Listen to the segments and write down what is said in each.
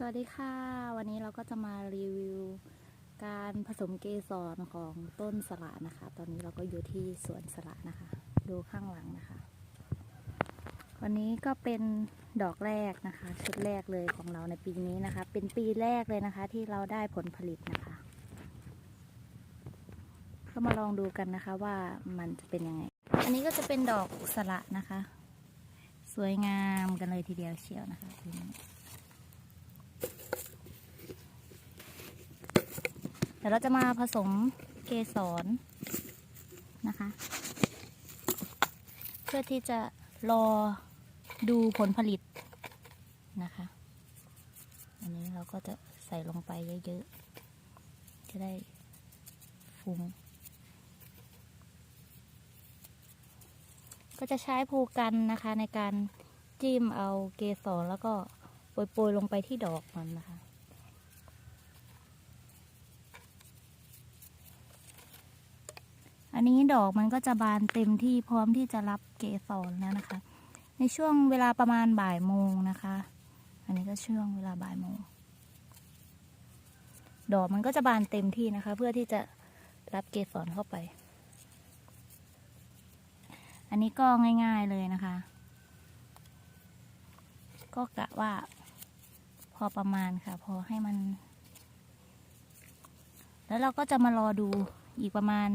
สวัสดีค่ะ วันนี้เราก็จะมารีวิวการผสมเกสรของต้นสละนะคะ ตอนนี้เราก็อยู่ที่สวนสละนะคะ ดูข้างหลังนะคะ วันนี้ก็เป็นดอกแรกนะคะ ชุดแรกเลยของเราในปีนี้นะคะ เป็นปีแรกเลยนะคะ ที่เราได้ผลผลิตนะคะ ก็มาลองดูกันนะคะว่ามันจะเป็นยังไง อันนี้ก็จะเป็นดอกสละนะคะ สวยงามกันเลยทีเดียวเชียวนะคะปีนี้ ดี๋ยวเราจะมาผสมเกสรนะคะ เพื่อที่จะรอดูผลผลิตนะคะ อันนี้เราก็จะใส่ลงไปเยอะๆ จะได้ฟุ้ง ก็จะใช้ภูกันนะคะในการจิ้มเอาเกสรแล้วก็โปรยๆลงไปที่ดอกมันนะคะ อันนี้ดอกมันก็จะบานเต็มที่พร้อมที่จะรับเกสรแล้วนะคะ ในช่วงเวลาประมาณบ่ายโมงนะคะ อันนี้ก็ช่วงเวลาบ่ายโมง ดอกมันก็จะบานเต็มที่นะคะ เพื่อที่จะรับเกสรเข้าไป อันนี้ก็ง่ายๆเลยนะคะ ก็กะว่าพอประมาณค่ะ พอให้มัน แล้วเราก็จะมารอดูอีกประมาณ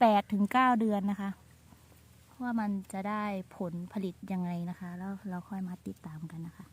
แปดถึงเก้าเดือนนะคะ ว่ามันจะได้ผลผลิตยังไงนะคะ แล้วเราค่อยมาติดตามกันนะคะ